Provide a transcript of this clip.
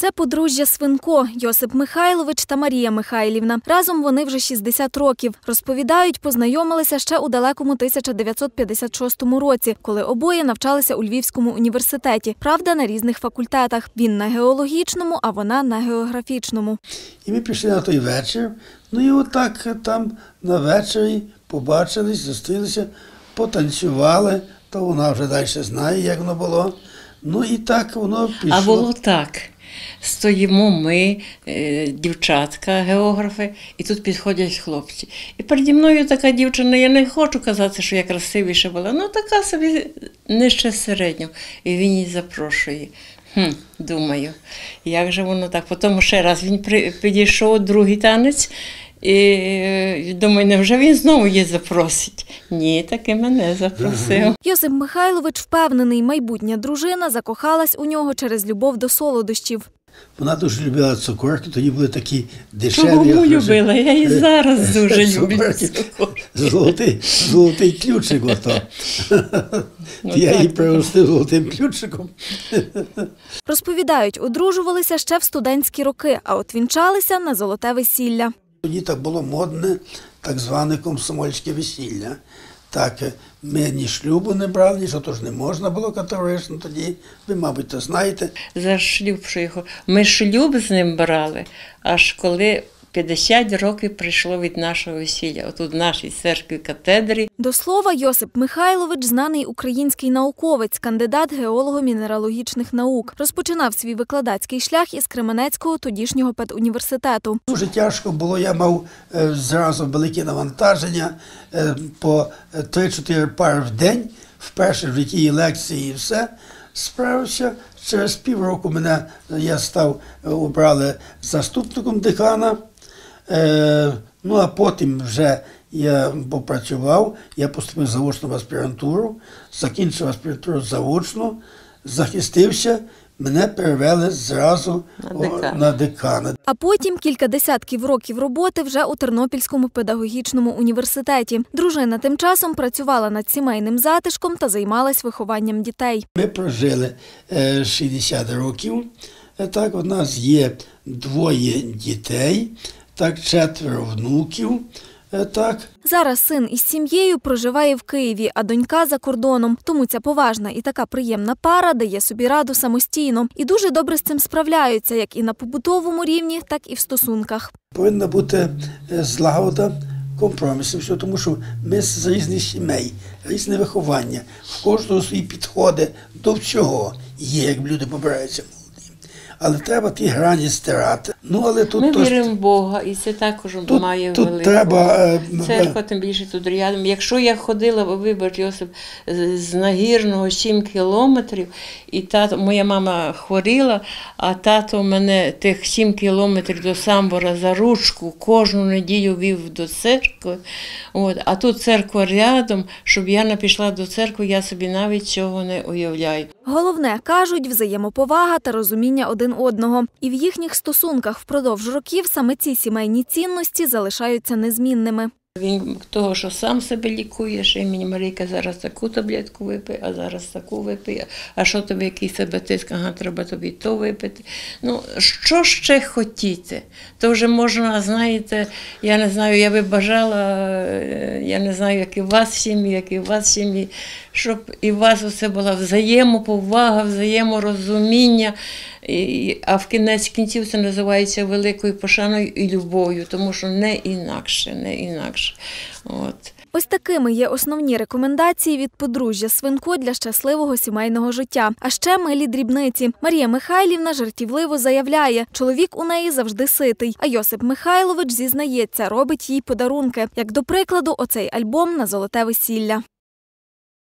Це подружжя Свинко Йосип Михайлович та Марія Михайлівна. Разом вони вже 60 років. Розповідають, познайомилися ще у далекому 1956 році, коли обоє навчалися у Львівському університеті. Правда, на різних факультетах. Він на геологічному, а вона на географічному. І ми пішли на той вечір. Ну і отак там на вечорі побачились, зустрілися, потанцювали, то вона вже далі знає, як воно було. Ну і так воно пішло. А було так. Стоїмо ми, е, дівчатка, географи, і тут підходять хлопці. І переді мною така дівчина, я не хочу казати, що я красивіша була, ну така собі нижче середнього. І він її запрошує. Хм, думаю, як же воно так? Потім ще раз він підійшов, другий танець. І е, думаю, невже він знову її запросить? Ні, таки мене запросив. Йосип Михайлович впевнений, майбутня дружина закохалась у нього через любов до солодощів. Вона дуже любила цукорки, тоді були такі дешеві. Хороші. любила? Я і зараз дуже люблю. Золотий, золотий ключик ото. Ну, Я її пригостив золотим ключиком. Розповідають, одружувалися ще в студентські роки, а от вінчалися на золоте весілля. Тоді так було модне, так зване комсомольське весілля. Так, е, ми ні шлюбу не брали, нічого тож не можна було категорично тоді. Ви, мабуть, то знаєте. За шлюб, що його. Ми шлюб з ним брали, аж коли 50 років прийшло від нашого весілля. Отут в нашій церкві катедрі. До слова, Йосип Михайлович знаний український науковець, кандидат геолого-мінералогічних наук. Розпочинав свій викладацький шлях із Кременецького тодішнього педуніверситету. Дуже тяжко було, я мав е, зразу велике навантаження е, по 3-4 пари в день, вперше в житті і лекції і все. Справився. Через півроку мене я став е, обрали заступником декана. Е, ну а потім вже я попрацював, я поступив заочно в аспірантуру, закінчив аспірантуру заочно, захистився, мене перевели зразу На декана. на декана. А потім кілька десятків років роботи вже у Тернопільському педагогічному університеті. Дружина тим часом працювала над сімейним затишком та займалась вихованням дітей. Ми прожили е, 60 років. Е, Так, у нас є двоє дітей, так, четверо внуків. Е, Так, Зараз син із сім'єю проживає в Києві, а донька за кордоном. Тому ця поважна і така приємна пара дає собі раду самостійно і дуже добре з цим справляються, як і на побутовому рівні, так і в стосунках. повинна бути е, злагода, компроміси, все, тому що ми з різних сімей, різне виховання, в кожного свої підходи до всього є, як люди побираються молоді. Але треба ті грані стирати. Ну, але тут Ми то віримо в Бога, і це також Тут- має тут велику. треба, е, Церква, тим більше тут рядом. Якщо я ходила, вибач, Йосип, з- з Нагірного 7 кілометрів, і тато, моя мама хворіла, а тато мене тих 7 кілометрів до Самбора за ручку кожну неділю вів до церкви. От, а тут церква рядом, щоб я не пішла до церкви, я собі навіть цього не уявляю. Головне кажуть взаємоповага та розуміння один одного. І в їхніх стосунках впродовж років саме ці сімейні цінності залишаються незмінними. Він того, що сам себе лікує, й мені Марійка зараз таку таблетку випий, а зараз таку випий, а що тобі який себе тиск, ага, треба тобі то випити. Ну, що ще хотіти? То вже можна, знаєте, я не знаю, я би бажала, е, я не знаю, як і у вас сім'ї, як і у вас сім'ї, щоб і у вас усе була взаємоповага, взаєморозуміння. А в кінець кінців це називається великою пошаною і любов'ю, тому що не інакше, не інакше. От. Ось такими є основні рекомендації від подружжя Свинко для щасливого сімейного життя. А ще милі дрібниці. Марія Михайлівна жартівливо заявляє, чоловік у неї завжди ситий. А Йосип Михайлович зізнається, робить їй подарунки, як до прикладу, оцей альбом на золоте весілля.